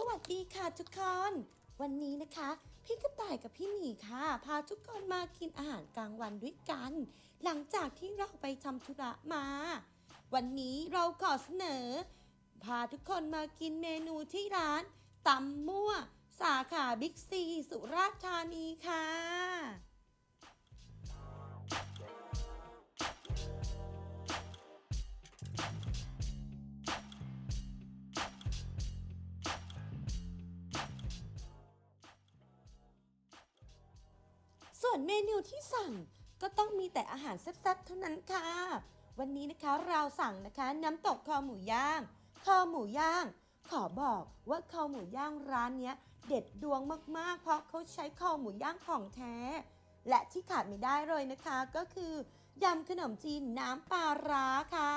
สวัสดีค่ะทุกคน วันนี้นะคะ พี่กระต่ายกับพี่หมีค่ะ พาทุกคนมากินอาหารกลางวันด้วยกัน หลังจากที่เราไปทำธุระมา วันนี้เราขอเสนอ พาทุกคนมากินเมนูที่ร้านตำมั่ว สาขาบิ๊กซี สุราษฎร์ธานีค่ะ ส่วนเมนูที่สั่งก็ต้องมีแต่อาหารแซ่บๆเท่านั้นค่ะ วันนี้นะคะเราสั่งนะคะ น้ำตกคอหมูย่างคอหมูย่าง ขอบอกว่าคอหมูย่างร้านเนี้ยเด็ดดวงมากๆ เพราะเขาใช้คอหมูย่างของแท้ และที่ขาดไม่ได้เลยนะคะ ก็คือยำขนมจีนน้ำปลาร้าค่ะ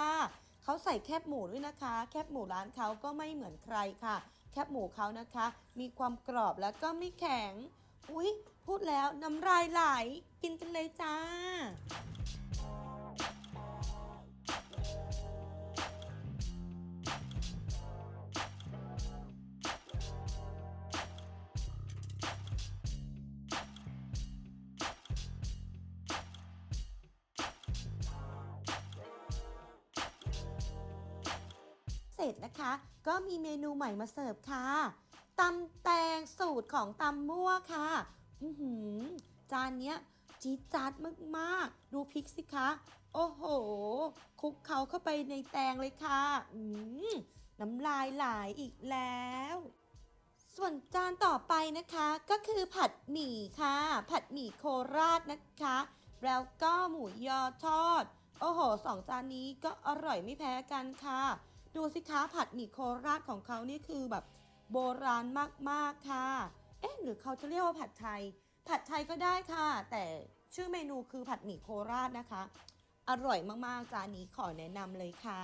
เขาใส่แคบหมูด้วยนะคะ แคบหมูร้านเขาก็ไม่เหมือนใครค่ะ แคบหมูเขานะคะ มีความกรอบแล้วก็ไม่แข็ง อุ๊ย พูดแล้วน้ำลายไหล กินกันเลยจ้า เสร็จนะคะ ก็มีเมนูใหม่มาเสิร์ฟค่ะ ตำแตงสูตรของตำมั่วค่ะอือหือจานเนี้ยจี๊ดจ๊าดมากๆ ดูพริกสิคะ โอ้โหคลุกเขาเข้าไปในแตงเลยค่ะอืมน้ำลายไหลอีกแล้ว ส่วนจานต่อไปนะคะก็คือผัดหมี่ค่ะ ผัดหมี่โคราชนะคะ แล้วก็หมูยอทอด โอ้โหสองจานนี้ก็อร่อยไม่แพ้กันค่ะ ดูสิคะผัดหมี่โคราชของเขานี่คือแบบ โบราณมากๆค่ะ เอ๊ะหรือเขาจะเรียกว่าผัดไทย ผัดไทยก็ได้ค่ะ แต่ชื่อเมนูคือผัดหมี่โคราชนะคะ อร่อยมากๆจานนี้ขอแนะนำเลยค่ะ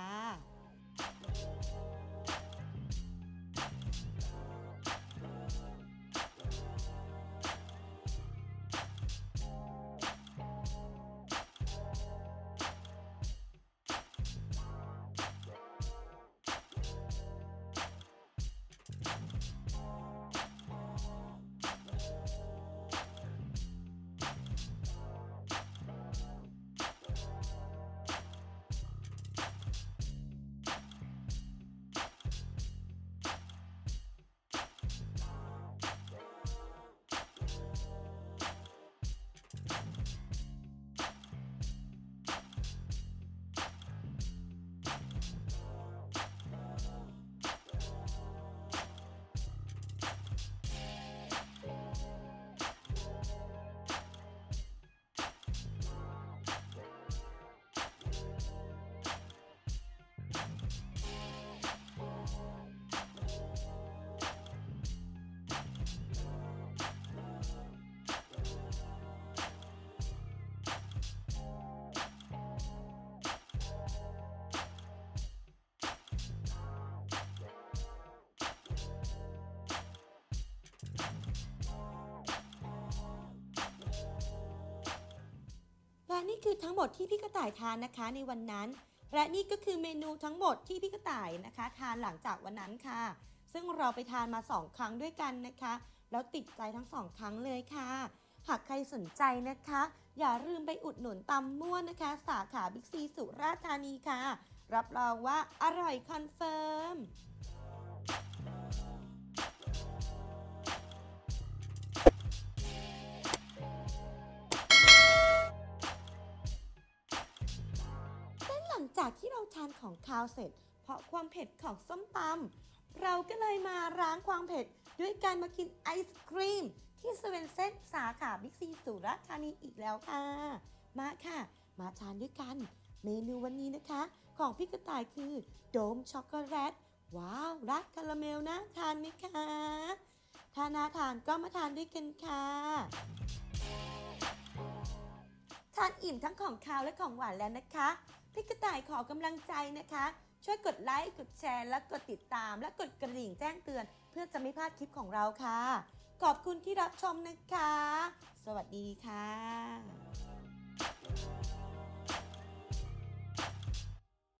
นี่คือทั้งหมดที่พี่กระต่ายทานนะคะในวันนั้น และนี่ก็คือเมนูทั้งหมดที่พี่กระต่ายนะคะ ทานหลังจากวันนั้นค่ะ ซึ่งเราไปทานมาสองครั้งด้วยกันนะคะ แล้วติดใจทั้งสองครั้งเลยค่ะ หากใครสนใจนะคะ อย่าลืมไปอุดหนุนตำม่วนนะคะ สาขาบิ๊กซีสุราษฎร์ธานีค่ะ รับรองว่าอร่อยคอนเฟิร์ม ลังจากที่เราทานของคาวเสร็จ เพราะความเผ็ดของส้มตำเราก็เลยมาร้างความเผ็ดด้วยการมากินไอศครีม ที่เซเว่นเซนสาขาบิ๊กซีสุราษฎร์ธานีอีกแล้วค่ะ มาค่ะ มาทานด้วยกัน เมนูวันนี้นะคะ ของพี่กระต่ายคือ โดมช็อกโกแลตว้าว รักคาราเมลนะทานไหมคะถ้าน่าทานก็มาทานด้วยกันค่ะทานอิ่มทั้งของคาวและของหวานแล้วนะคะ พี่กระต่ายขอกำลังใจนะคะ ช่วยกดไลค์กดแชร์ และกดติดตาม และกดกระดิ่งแจ้งเตือน เพื่อจะไม่พลาดคลิปของเราค่ะ ขอบคุณที่รับชมนะคะ สวัสดีค่ะ